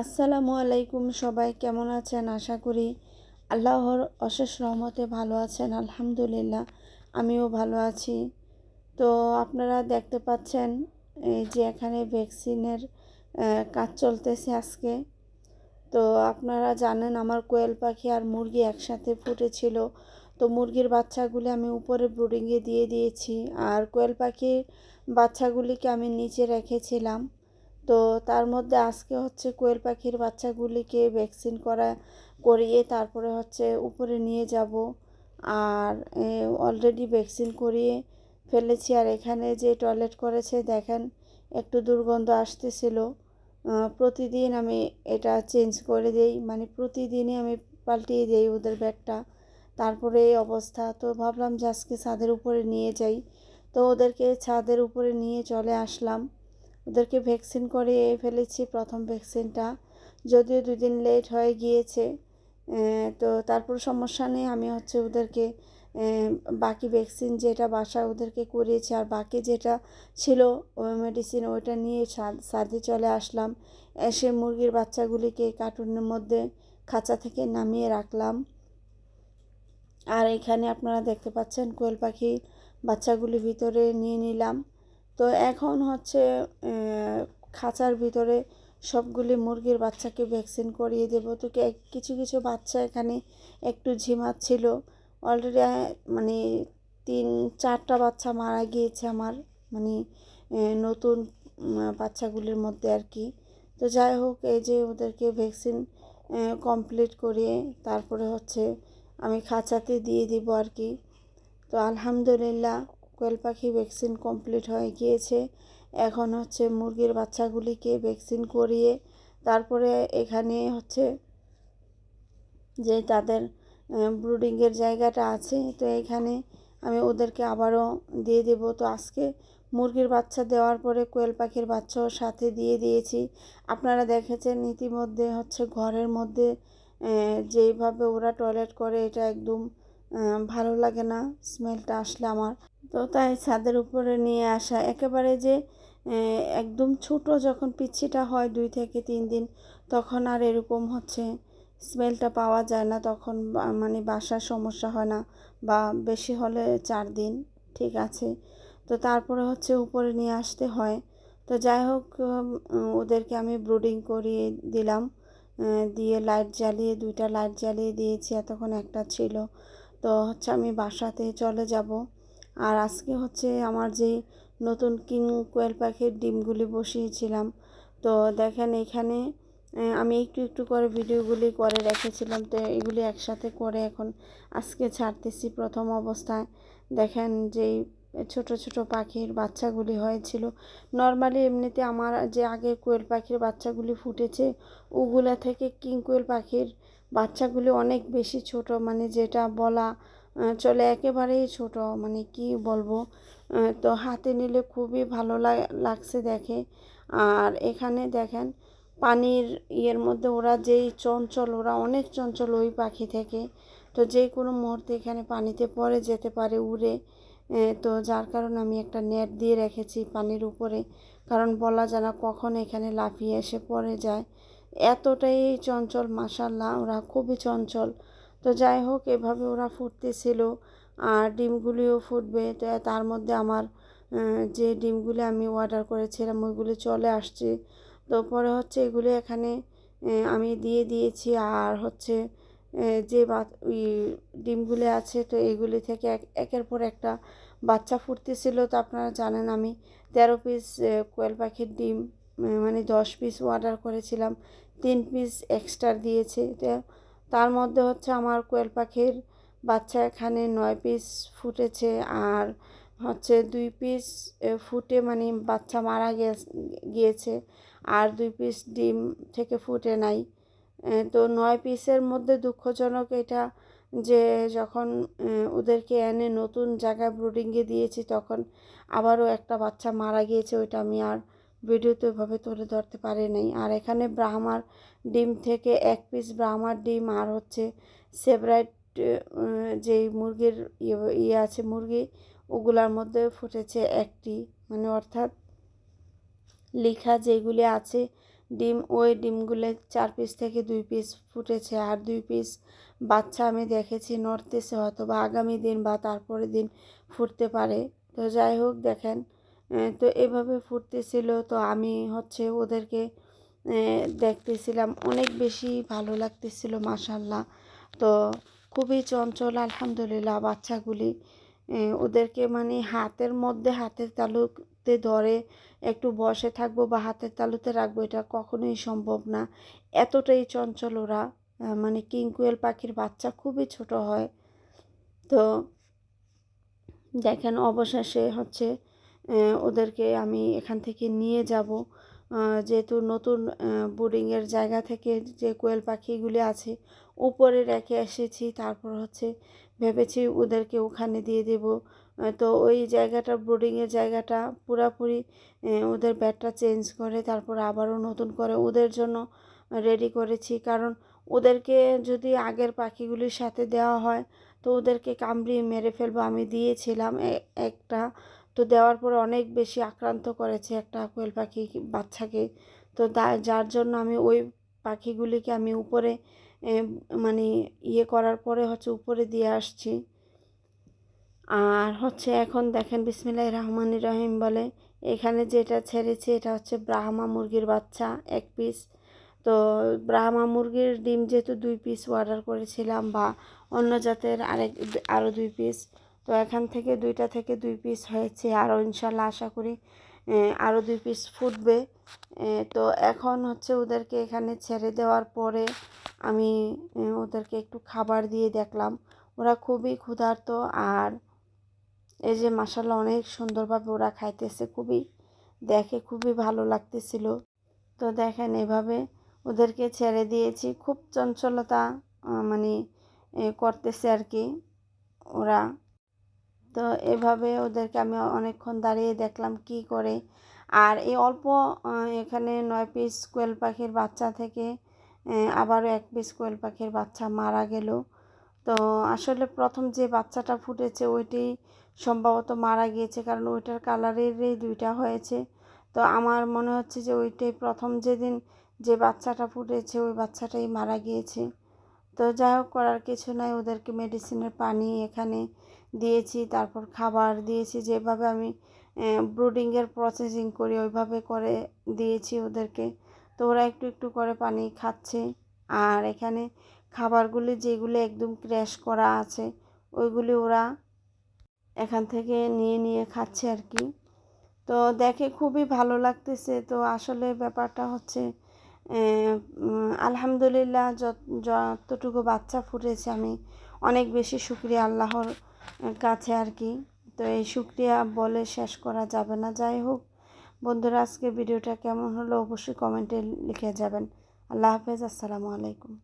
আসসালামু আলাইকুম সবাই, কেমন আছেন? আশা করি আল্লাহর অশেষ রহমতে ভালো আছেন, আলহামদুলিল্লাহ, আমিও ভালো আছি। তো আপনারা দেখতে পাচ্ছেন, এই যে এখানে ভ্যাকসিনের কাজ চলতেছে আজকে। তো আপনারা জানেন, আমার কোয়েল পাখি আর মুরগি একসাথে ফুটেছিল। তো মুরগির বাচ্চাগুলি আমি উপরে ব্রুডিংয়ে দিয়ে দিয়েছি। আর কোয়েল পাখির বাচ্চাগুলিকে আমি নিচে রেখেছিলাম। তো তার মধ্যে আজকে হচ্ছে কোয়েল পাখির বাচ্চাগুলিকে ভ্যাকসিন করা, করিয়ে তারপরে হচ্ছে উপরে নিয়ে যাব। আর অলরেডি ভ্যাকসিন করিয়ে ফেলেছি। আর এখানে যে টয়লেট করেছে, দেখেন, একটু দুর্গন্ধ আসতেছিল। প্রতিদিন আমি এটা চেঞ্জ করে দেই। মানে প্রতিদিনই আমি পাল্টিয়ে দিই ওদের ব্যাগটা। তারপরে এই অবস্থা। তো ভাবলাম যে আজকে ছাদের উপরে নিয়ে যাই। তো ওদেরকে ছাদের উপরে নিয়ে চলে আসলাম। ওদেরকে ভ্যাকসিন করে ফেলেছি প্রথম ভ্যাকসিনটা। যদিও দুদিন লেট হয়ে গিয়েছে তো তারপর সমস্যা নেই। আমি হচ্ছে ওদেরকে বাকি ভ্যাকসিন যেটা বাসায় ওদেরকে করিয়েছি, আর বাকি যেটা ছিল মেডিসিন ওইটা নিয়ে ছাদে চলে আসলাম। এসে মুরগির বাচ্চাগুলিকে কার্টুনের মধ্যে খাঁচা থেকে নামিয়ে রাখলাম। আর এখানে আপনারা দেখতে পাচ্ছেন কোয়েল পাখি বাচ্চাগুলি ভিতরে নিয়ে নিলাম। তো এখন হচ্ছে খাঁচার ভিতরে সবগুলি মুরগির বাচ্চাকে ভ্যাকসিন করিয়ে দেবো। তো কিছু কিছু বাচ্চা এখানে একটু ঝিমাচ্ছিল। অলরেডি মানে তিন, চারটা বাচ্চা মারা গিয়েছে আমার মানে নতুন বাচ্চাগুলির মধ্যে আর কি। তো যাই হোক, এই যে ওদেরকে ভ্যাকসিন কমপ্লিট করিয়ে তারপরে হচ্ছে আমি খাঁচাতে দিয়ে দিব আর কি। তো আলহামদুলিল্লাহ কোয়েল পাখি ভ্যাকসিন কমপ্লিট হয়ে গিয়েছে। এখন হচ্ছে মুরগির বাচ্চাগুলিকে ভ্যাকসিন করিয়ে তারপরে এখানে হচ্ছে যে তাদের ব্রুডিংয়ের জায়গাটা আছে। তো এখানে আমি ওদেরকে আবারও দিয়ে দেব। তো আজকে মুরগির বাচ্চা দেওয়ার পরে কোয়েল পাখির বাচ্চাও সাথে দিয়ে দিয়েছি। আপনারা দেখেছেন ইতিমধ্যে হচ্ছে ঘরের মধ্যে যেইভাবে ওরা টয়লেট করে, এটা একদম ভালো লাগে না স্মেলটা আসলে আমার। তো তাই ছাদের উপরে নিয়ে আসা। একেবারে যে একদম ছোট যখন পিচ্ছিটা হয় দুই থেকে তিন দিন, তখন আর এরকম হচ্ছে স্মেলটা পাওয়া যায় না। তখন মানে বাসার সমস্যা হয় না বা বেশি হলে চার দিন, ঠিক আছে। তো তারপরে হচ্ছে উপরে নিয়ে আসতে হয়। তো যাই হোক ওদেরকে আমি ব্রুডিং করিয়ে দিলাম। দিয়ে লাইট জ্বালিয়ে, দুইটা লাইট জ্বালিয়ে দিয়েছি। এতক্ষণ একটা ছিল। তো হচ্ছে আমি বাসাতে চলে যাব। আর আজকে হচ্ছে আমার যেই নতুন কিং কোয়েল পাখির ডিমগুলি বসিয়েছিলাম। তো দেখেন এখানে আমি একটু একটু করে ভিডিওগুলি করে রেখেছিলাম। তো এগুলি একসাথে করে এখন আজকে ছাড়তেছি প্রথম অবস্থায়। দেখেন যেই ছোট ছোট পাখির বাচ্চাগুলি হয়েছিল। নর্মালি এমনিতে আমার যে আগে কোয়েল পাখির বাচ্চাগুলি ফুটেছে, ওগুলা থেকে কিং কোয়েল পাখির বাচ্চাগুলি অনেক বেশি ছোট মানে যেটা বলা চলে একেবারেই ছোট মানে কি বলব? তো হাতে নিলে খুবই ভালো লাগ- লাগছে দেখে। আর এখানে দেখেন, পানির ইয়ের মধ্যে ওরা যেই চঞ্চল, ওরা অনেক চঞ্চল ওই পাখি থেকে। তো যে কোনো মুহূর্তে এখানে পানিতে পড়ে যেতে পারে, উড়ে। তো যার কারণে আমি একটা নেট দিয়ে রেখেছি পানির উপরে, কারণ বলা যায় না কখন এখানে লাফিয়ে এসে পড়ে যায়। এতটাই চঞ্চল মাসাল্লাহ ওরা খুবই চঞ্চল। তো যাই হোক, এভাবে ওরা ফুটতেছিল। আর ডিমগুলিও ফুটবে। তো তার মধ্যে আমার যে ডিমগুলি আমি অর্ডার করেছিলাম, ওইগুলি চলে আসছে। তো পরে হচ্ছে এগুলি এখানে আমি দিয়ে দিয়েছি। আর হচ্ছে যে ডিমগুলি আছে, তো এগুলি থেকে এক, একের পর একটা বাচ্চা ফুটতেছিল। তো আপনারা জানেন, আমি তেরো পিস কোয়েল পাখির ডিম মানে দশ পিস অর্ডার করেছিলাম। তিন পিস এক্সট্রা দিয়েছে। তার মধ্যে হচ্ছে আমার কোয়েল পাখির বাচ্চা এখানে নয় পিস ফুটেছে আর হচ্ছে দুই পিস ফুটে মানে বাচ্চা মারা গিয়েছে আর দুই পিস ডিম থেকে ফুটে নাই। তো নয় পিসের মধ্যে দুঃখজনক এটা যে যখন ওদেরকে এনে নতুন জায়গায় ব্রুডিংয়ে দিয়েছি তখন আবারও একটা বাচ্চা মারা গিয়েছে, ওইটা আমি আর ভিডিওতে ওইভাবে তুলে ধরতে পারি নাই। আর এখানে ব্রাহ্মার ডিম থেকে এক পিস ব্রাহ্মার ডিম আর হচ্ছে সেভরাইট যেই মুরগির ইয়ে ইয়ে আছে মুরগি, ওগুলার মধ্যে ফুটেছে একটি। মানে অর্থাৎ লেখা যেগুলি আছে, ডিম, ওই ডিমগুলো চার পিস থেকে দুই পিস ফুটেছে। আর দুই পিস বাচ্চা আমি দেখেছি নর্থ নড়তেছে হয়তো বা আগামী দিন বা তারপরের দিন ফুটতে পারে। তো যাই হোক, দেখেন তো এভাবে ফুটতেছিল। তো আমি হচ্ছে ওদেরকে দেখতেছিলাম। অনেক বেশি ভালো লাগতেছিল মাসাল্লাহ তো খুবই চঞ্চল, আলহামদুলিল্লাহ, বাচ্চাগুলি। ওদেরকে মানে হাতের মধ্যে হাতের তালুতে ধরে একটু বসে থাকব বা হাতের তালুতে রাখব, এটা কখনোই সম্ভব না। এতটাই চঞ্চল ওরা। মানে কিংকুয়েল পাখির বাচ্চা খুবই ছোট হয়। তো দেখেন, অবশেষে হচ্ছে ওদেরকে আমি এখান থেকে নিয়ে যাব। যেহেতু নতুন বোর্ডিংয়ের জায়গা থেকে যে কোয়েল পাখিগুলি আছে উপরে রেখে এসেছি, তারপর হচ্ছে ভেবেছি ওদেরকে ওখানে দিয়ে দেব। তো ওই জায়গাটা, ব্রুডিংয়ের জায়গাটা পুরাপুরি ওদের ব্যাটটা চেঞ্জ করে, তারপর আবারও নতুন করে ওদের জন্য রেডি করেছি। কারণ ওদেরকে যদি আগের পাখিগুলির সাথে দেওয়া হয়, তো ওদেরকে কামড়িয়ে মেরে ফেলব আমি দিয়েছিলাম একটা। তো দেওয়ার পরে অনেক বেশি আক্রান্ত করেছে একটা কোয়েল পাখি বাচ্চাকে। তো যার জন্য আমি ওই পাখিগুলিকে আমি উপরে মানে ইয়ে করার পরে হচ্ছে উপরে দিয়ে আসছি। আর হচ্ছে এখন দেখেন বিসমিল্লাহ রহমান রহিম বলে, এখানে যেটা ছেড়েছি এটা হচ্ছে ব্রাহ্মা মুরগির বাচ্চা এক পিস তো ব্রাহ্মা মুরগির ডিম যেহেতু দুই পিস অর্ডার করেছিলাম বা অন্য জাতের আরেক আরও দুই পিস তো এখান থেকে দুইটা থেকে দুই পিস হয়েছে। আরও ইনশাল্লাহ আশা করি আরও দুই পিস ফুটবে। তো এখন হচ্ছে ওদেরকে এখানে ছেড়ে দেওয়ার পরে আমি ওদেরকে একটু খাবার দিয়ে দেখলাম। ওরা খুবই ক্ষুধার্ত আর এই যে মাসাল্লাহ অনেক সুন্দরভাবে ওরা খাইতেছে। খুবই দেখে খুবই ভালো লাগতেছিল। তো দেখেন এভাবে ওদেরকে ছেড়ে দিয়েছি। খুব চঞ্চলতা মানে করতেছে আর কি ওরা। তো এভাবে ওদেরকে আমি অনেকক্ষণ দাঁড়িয়ে দেখলাম কি করে। আর এই অল্প এখানে নয় পিস কোয়েল পাখির বাচ্চা থেকে আবারও এক পিস কোয়েল পাখির বাচ্চা মারা গেল। তো আসলে প্রথম যে বাচ্চাটা ফুটেছে ওইটি সম্ভবত মারা গিয়েছে, কারণ ওইটার কালারেরই দুইটা হয়েছে। তো আমার মনে হচ্ছে যে ওইটাই প্রথম যেদিন যে বাচ্চাটা ফুটেছে ওই বাচ্চাটাই মারা গিয়েছে। তো যাই হোক করার কিছু নাই। ওদেরকে মেডিসিনের পানি এখানে দিয়েছি, তারপর খাবার দিয়েছি। যেভাবে আমি ব্রুডিংয়ের প্রসেসিং করি, ওইভাবে করে দিয়েছি ওদেরকে। তো ওরা একটু একটু করে পানি খাচ্ছে। আর এখানে খাবারগুলি যেগুলি একদম ক্র্যাশ করা আছে, ওইগুলি ওরা এখান থেকে নিয়ে নিয়ে খাচ্ছে আর কি। তো দেখে খুবই ভালো লাগতেছে। তো আসলে ব্যাপারটা হচ্ছে আলহামদুলিল্লাহ যত, যতটুকু বাচ্চা ফুটেছে আমি অনেক বেশি শুক্রিয়া আল্লাহর কাছে আর কি। তো এই শুক্রিয়া বলে শেষ করা যাবে না। যাই হোক, বন্ধুরা আজকে ভিডিওটা কেমন হলো অবশ্যই কমেন্টে লিখে যাবেন। আল্লাহ হাফেজ, আসসালামু আলাইকুম।